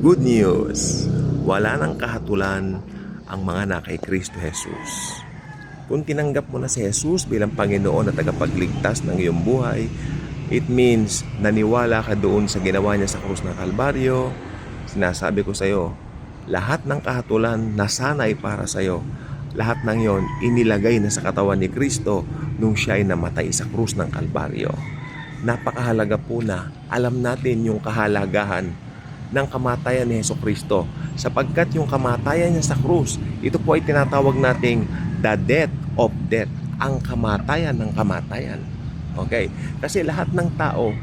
Good news! Wala nang kahatulan ang mga na kay Kristo Jesus. Kung tinanggap mo na si Jesus bilang Panginoon at tagapagligtas ng iyong buhay, it means naniwala ka doon sa ginawa niya sa krus ng Kalbaryo. Sinasabi ko sa iyo, lahat ng kahatulan na sana ay para sa iyo. Lahat ng yon inilagay na sa katawan ni Kristo nung siya ay namatay sa krus ng Kalbaryo. Napakahalaga po na alam natin yung kahalagahan ng kamatayan ni Heso Kristo sapagkat yung kamatayan niya sa krus, ito po ay tinatawag nating the death of death, ang kamatayan ng kamatayan. Okay? Kasi lahat ng tao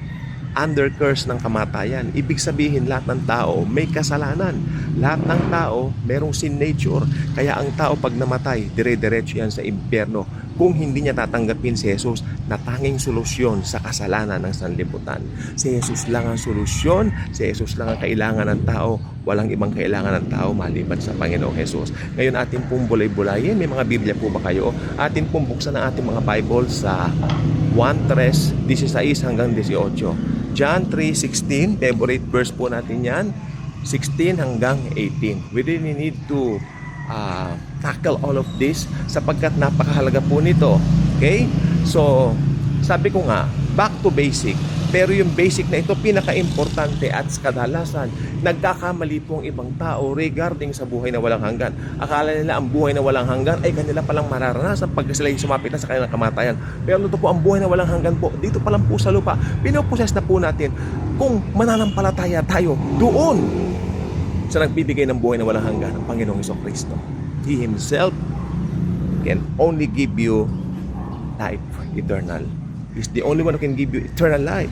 under curse ng kamatayan. Ibig sabihin lahat ng tao may kasalanan. Lahat ng tao merong sin nature. Kaya ang tao pag namatay, dire-diretso yan sa impyerno kung hindi niya tatanggapin si Jesus na tanging solusyon sa kasalanan ng sanlibutan. Si Jesus lang ang solusyon, si Jesus lang ang kailangan ng tao, walang ibang kailangan ng tao maliban sa Panginoong Jesus. Ngayon atin pong bulay-bulayin, may mga Biblia po ba kayo? Atin pong buksan ang ating mga Bible sa 1, 3, 16 hanggang 18. John 3.16, favorite verse po natin yan. 16 hanggang 18. We really need to uh, tackle all of this sapagkat napakahalaga po nito. Okay? So, sabi ko nga, back to basic. Pero yung basic na ito, pinaka-importante at kadalasan, nagkakamali po ang ibang tao regarding sa buhay na walang hanggan. Akala nila ang buhay na walang hanggan ay kanila palang mararanasan pag sila yung sumapit na sa kanilang kamatayan. Pero ito po ang buhay na walang hanggan po, dito pa lang po sa lupa, pinoproses na po natin kung mananampalataya tayo doon sa nagbibigay ng buhay na walang hanggan, ang Panginoong Iso Kristo. He Himself can only give you life eternal. He's the only one who can give you eternal life.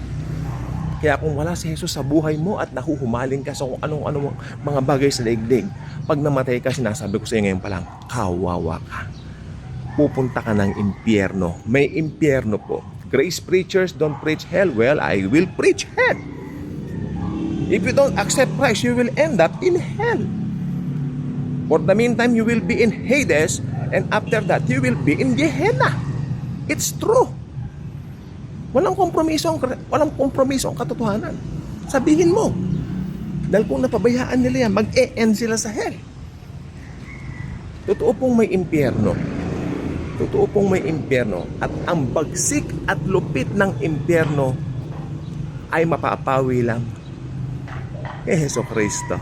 Kaya kung wala si Jesus sa buhay mo at nahuhumaling ka sa kung anong-anong mga bagay sa daigdig, pag namatay ka, sinasabi ko sa iyo ngayon pa lang, kawawa ka. Pupunta ka ng impyerno. May impyerno po. Grace preachers don't preach hell. Well, I will preach hell. If you don't accept Christ, you will end up in hell. For the meantime, you will be in Hades, and after that, you will be in Gehenna. It's true. Walang kompromiso ang, walang kompromiso ang katotohanan. Sabihin mo. Dahil kung napabayaan nila yan, mag-e-end sila sa hell. Totoo pong may impyerno. Totoo pong may impyerno. At ang bagsik at lupit ng impyerno ay mapapawi lang kay Heso Kristo.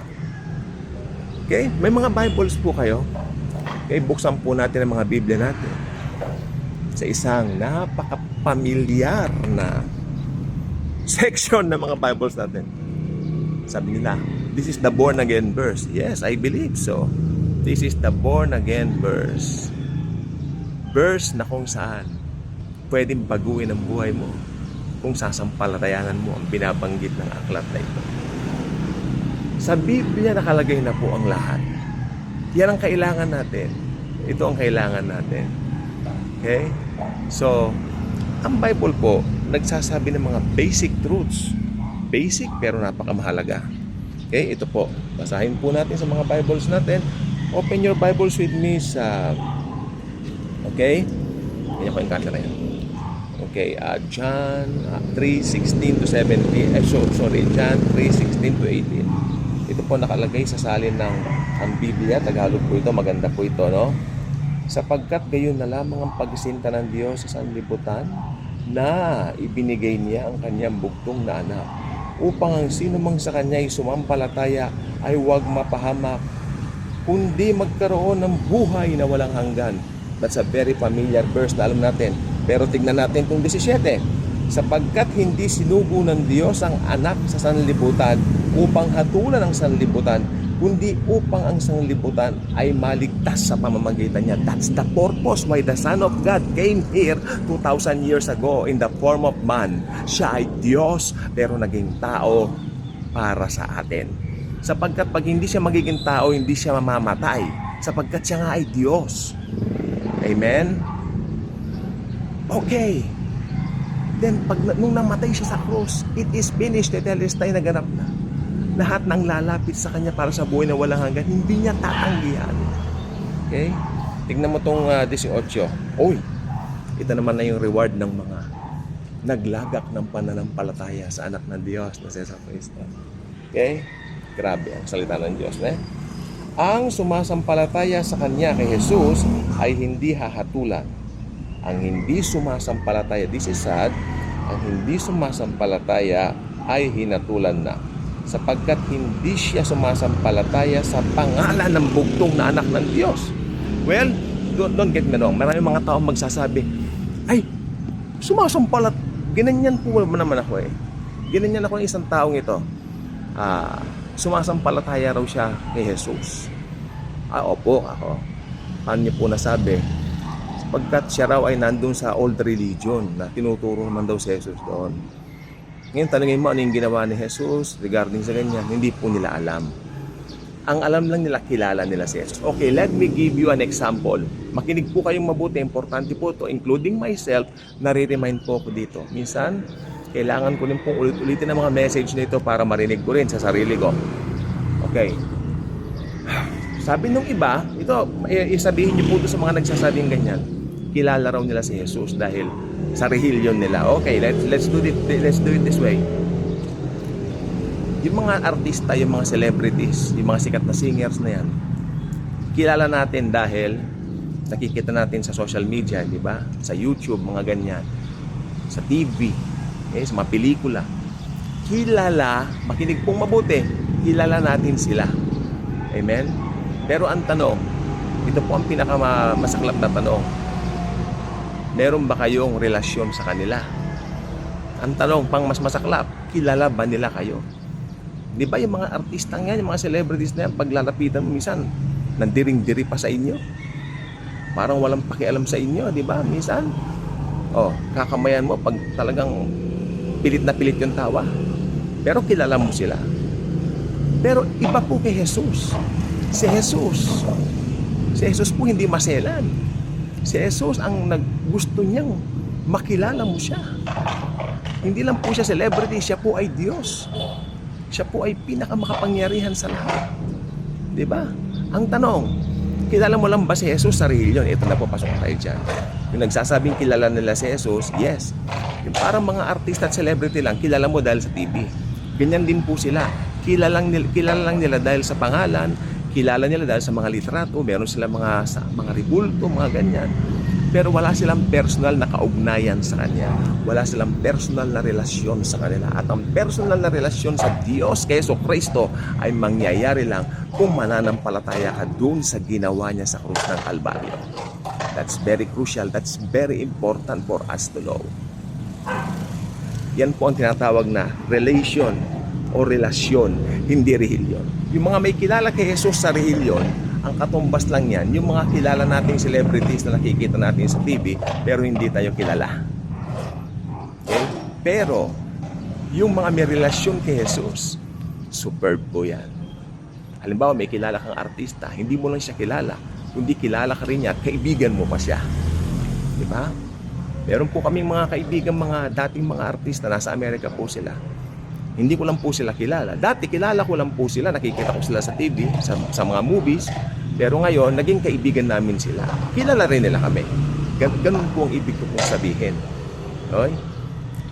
Okay? May mga Bibles po kayo. Okay, buksan po natin ang mga Biblia natin sa isang napaka-pamilyar na section ng mga Bibles natin. Sabi nila, this is the born again verse. Yes, I believe so. This is the born again verse. Verse na kung saan pwedeng baguhin ang buhay mo kung sasampalatayanan mo ang binabanggit ng aklat na ito. Sa Biblia nakalagay na po ang lahat. Yan ang kailangan natin. Ito ang kailangan natin. Okay? So, ang Bible po, nagsasabi ng mga basic truths. Basic pero napakamahalaga. Okay? Ito po. Basahin po natin sa mga Bibles natin. Open your Bibles with me sa... Okay? Ganyan ko yung camera yan. Okay, uh, John uh, 3:16 to 17. Eh, so, sorry, John 3:16 to 18. Ito po nakalagay sa salin ng ang Biblia, Tagalog po ito, maganda po ito, no? Sapagkat gayon na lamang ang pagsinta ng Diyos sa sanlibutan na ibinigay niya ang kanyang bugtong na anak upang ang sino mang sa kanya ay sumampalataya ay huwag mapahamak kundi magkaroon ng buhay na walang hanggan. That's a very familiar verse na alam natin. Pero tignan natin itong 17. Sapagkat hindi sinugo ng Diyos ang anak sa sanlibutan upang hatulan ang sanlibutan, kundi upang ang sanlibutan ay maligtas sa pamamagitan niya. That's the purpose why the Son of God came here 2,000 years ago in the form of man. Siya ay Diyos pero naging tao para sa atin. Sapagkat pag hindi siya magiging tao, hindi siya mamamatay. Sapagkat siya nga ay Diyos. Amen? Okay. Then, pag nung namatay siya sa cross, it is finished. Tetelestai naganap na. Lahat ng lalapit sa kanya para sa buhay na walang hanggan, hindi niya tatanggihan. Okay? Tignan mo tong uh, 18. Uy, ito naman na yung reward ng mga naglagak ng pananampalataya sa anak ng Diyos na si Cristo. Okay? Grabe ang salita ng Diyos. Eh? Ang sumasampalataya sa Kanya kay Jesus ay hindi hahatulan. Ang hindi sumasampalataya, this is sad, ang hindi sumasampalataya ay hinatulan na sapagkat hindi siya sumasampalataya sa pangalan ng bugtong na anak ng Diyos. Well, don't, don't get me wrong. Maraming mga tao magsasabi, ay, sumasampalat. Ginanyan po naman ako eh. Ginanyan ako ng isang taong ito. Ah, sumasampalataya raw siya kay Jesus. Ah, opo, ako. Paano niyo po nasabi? Sapagkat siya raw ay nandun sa old religion na tinuturo naman daw si Jesus doon. Ngayon, tanungin mo ano yung ginawa ni Jesus regarding sa ganyan. Hindi po nila alam. Ang alam lang nila, kilala nila si Jesus. Okay, let me give you an example. Makinig po kayong mabuti. Importante po to including myself, nare-remind po ako dito. Minsan, kailangan ko rin pong ulit-ulitin ang mga message nito para marinig ko rin sa sarili ko. Okay. Sabi nung iba, ito, isabihin niyo po ito sa mga nagsasabing ganyan. Kilala raw nila si Jesus dahil sa religion nila. Okay, let's let's do it let's do it this way. Yung mga artista, yung mga celebrities, yung mga sikat na singers na yan, kilala natin dahil nakikita natin sa social media, di ba? Sa YouTube, mga ganyan. Sa TV, eh, sa mga pelikula. Kilala, makinig pong mabuti, kilala natin sila. Amen? Pero ang tanong, ito po ang pinakamasaklap na tanong. Meron ba kayong relasyon sa kanila? Ang tanong, pang mas masaklap, kilala ba nila kayo? Di ba yung mga artista nga, yung mga celebrities na yan, paglalapitan mo minsan, nandiring-diri pa sa inyo. Parang walang pakialam sa inyo, di ba? Minsan, oh, kakamayan mo pag talagang pilit na pilit yung tawa. Pero kilala mo sila. Pero iba po kay Jesus. Si Jesus. Si Jesus po hindi maselan. Si Jesus ang naggusto niyang makilala mo siya. Hindi lang po siya celebrity, siya po ay Diyos. Siya po ay pinakamakapangyarihan sa lahat. Di ba? Ang tanong, kilala mo lang ba si Jesus sa religion? Ito na po, pasok tayo dyan. Yung nagsasabing kilala nila si Jesus, yes. Yung parang mga artista at celebrity lang, kilala mo dahil sa TV. Ganyan din po sila. Kilala lang nila, kilala lang nila dahil sa pangalan, kilala nila dahil sa mga litrato, meron sila mga sa, mga ribulto, mga ganyan. Pero wala silang personal na kaugnayan sa Kanya. Wala silang personal na relasyon sa kanila. At ang personal na relasyon sa Diyos, kay Yeso Kristo, ay mangyayari lang kung mananampalataya ka dun sa ginawa niya sa krus ng Kalbaryo. That's very crucial. That's very important for us to know. Yan po ang tinatawag na relation o relasyon, hindi relihiyon. Yung mga may kilala kay Jesus sa relihiyon, ang katumbas lang yan, yung mga kilala nating celebrities na nakikita natin sa TV, pero hindi tayo kilala. Okay? Pero, yung mga may relasyon kay Jesus, superb po yan. Halimbawa, may kilala kang artista, hindi mo lang siya kilala, kundi kilala ka rin niya at kaibigan mo pa siya. Di ba? Meron po kaming mga kaibigan, mga dating mga artista, nasa Amerika po sila. Hindi ko lang po sila kilala. Dati kilala ko lang po sila, nakikita ko sila sa TV, sa, sa mga movies. Pero ngayon, naging kaibigan namin sila. Kilala rin nila kami. Gan ganun po ang ibig ko pong sabihin. Okay?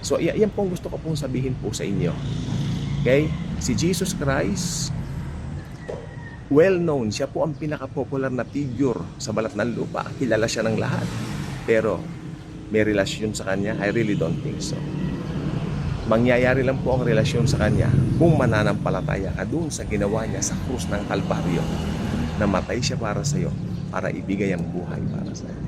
So, yan po ang gusto ko pong sabihin po sa inyo. Okay? Si Jesus Christ, well known, siya po ang pinaka-popular na figure sa balat ng lupa. Kilala siya ng lahat. Pero, may relasyon sa kanya? I really don't think so. Mangyayari lang po ang relasyon sa kanya kung mananampalataya ka doon sa ginawa niya sa krus ng Kalbaryo. Namatay siya para sa iyo para ibigay ang buhay para sa iyo.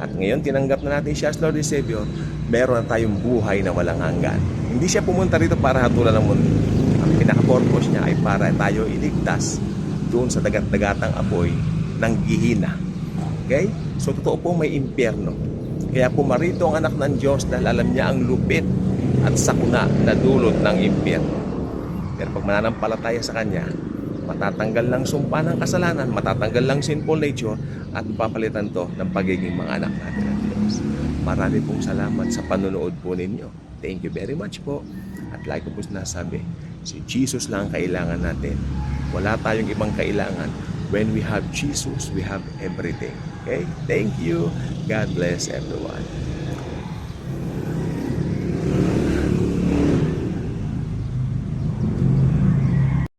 At ngayon, tinanggap na natin siya as Lord and Savior, meron na tayong buhay na walang hanggan. Hindi siya pumunta rito para hatulan ng mundo. Ang pinaka-purpose niya ay para tayo iligtas doon sa dagat-dagatang apoy ng gihina. Okay? So, totoo po may impyerno. Kaya pumarito ang anak ng Diyos dahil alam niya ang lupit at sakuna na dulot ng impyerno. Pero pag mananampalataya sa Kanya, matatanggal lang sumpa ng kasalanan, matatanggal lang sinful nature, at mapapalitan to ng pagiging mga anak natin ng Diyos. Marami pong salamat sa panonood po ninyo. Thank you very much po. At like ko po sinasabi, si Jesus lang ang kailangan natin. Wala tayong ibang kailangan. When we have Jesus, we have everything. Okay? Thank you. God bless everyone.